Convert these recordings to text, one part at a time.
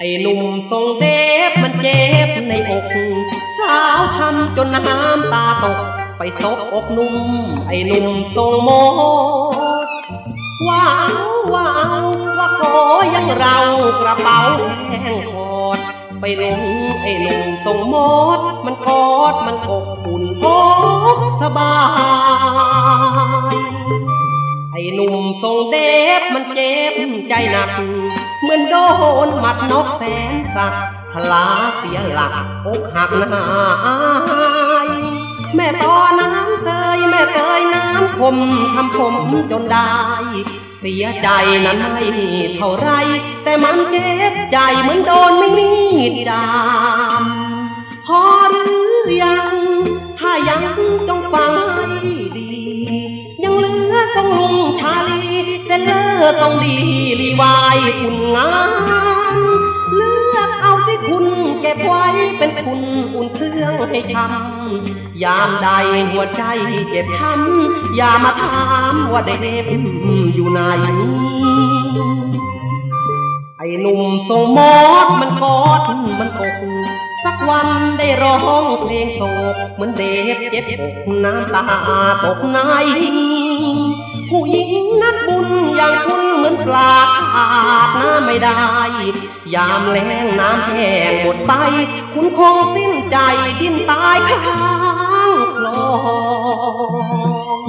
ไอ้หนุ่มทรงเดฟมันเจ็บในอกสาวช้ำจนน้ำตาตก ไปซบอกนุ่ม ไอ้หนุ่มทรงโมว้าวว้าวว่าขอยังเรากระเป๋าแห้งคอด ไปลงไอ้หนุ่มทรงโมด มันกอดมันอกอุ่นอกสบายไอ้หนุ่มทรงเดฟมันเจ็บใจหนัก นโดนหมัดนกแสนสักทลาเสียหลักอกหักหายแม่ตอน้ำเตยแม่เตยน้ำคมทำผมจนได้ เสียใจนั้นไม่เท่าไร แต่มันเจ็บใจเหมือนโดนไม่มีดดามพอหรือ ลีเซนเลอร์ต้องดีรีวายคุณงามเลือกเอาสิคุณเก็บไว้เป็นคุณอุ่นเครื่องให้ทำยามใดหัวใจเจ็บช้ำอย่ามาถามว่าเด็กอยู่ไหนไอ้หนุ่มทรงมอดมันกอดมันอกสักวันได้ร้องเพลงโศกเหมือนเด็กเจ็บอกน้ำตาตกในผู้หญิงนักบุ ไม่ได้ ยามแล้งน้ำแห้งหมดไป คุณคงสิ้นใจดิ้นตายข้างคลอง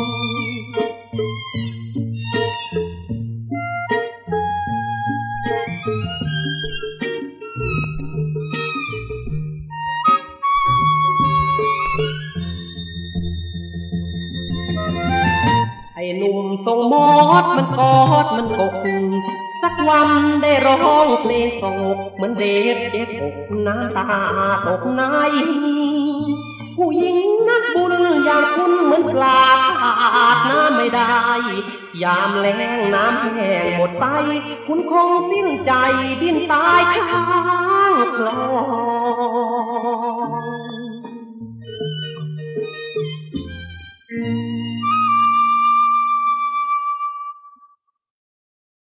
ไอ้หนุ่มทรงมอดมันกอดมันกกวันได้ ร้องเพลงสงบเหมือนเด็กเด็กอกน้ำตาตกในผู้หญิงนักบุญอย่างคุณเหมือนปลาขาดน้ำไม่ได้ ยามแล้งน้ำแห้งหมดไป คุณคงสิ้นใจดิ้นตายข้างคลอง